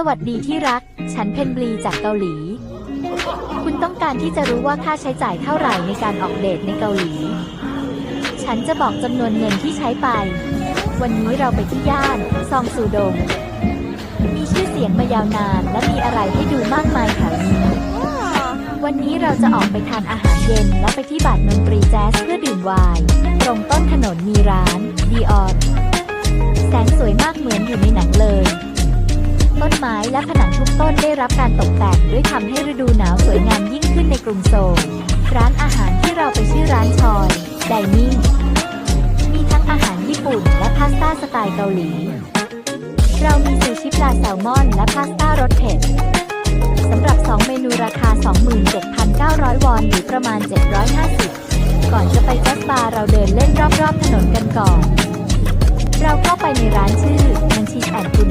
สวัสดีที่รัก ฉันเพนบลีจากเกาหลี คุณต้องการที่จะรู้ว่าค่าใช้จ่ายเท่าไหร่ในการออกเดทในเกาหลี ฉันจะบอกจำนวนเงินที่ใช้ไป วันนี้เราไปที่ย่าน ซองซูดง มีชื่อเสียงมายาวนานและมีอะไรให้ดูมากมายแถวนี้ วันนี้เราจะออกไปทานอาหารเย็นและไปที่บาร์ดนตรีแจ๊สเพื่อดื่มไวน์ ตรงต้นถนนมีร้านดีออแไม้และผนังทุกต้นได้รับการตกแต่งด้วยทำให้ฤดูหนาวสวยงามยิ่งขึ้นในกรุงโซลร้านอาหารที่เราไปชื่อร้านชอยไดนิ่งมีทั้งอาหารญี่ปุ่นและพาสต้าสไตล์เกาหลี เรามีซูชิปลาแซลมอนและพาสต้ารสเผ็ดสำหรับ 2 เมนูราคา 27,900 วอนหรือประมาณ 750 ก่อนจะไปจัสบาร์เราเดินเล่นรอบๆถนนกันก่อน เราเข้าไปในร้านชื่อ m a n c h i s and Goodies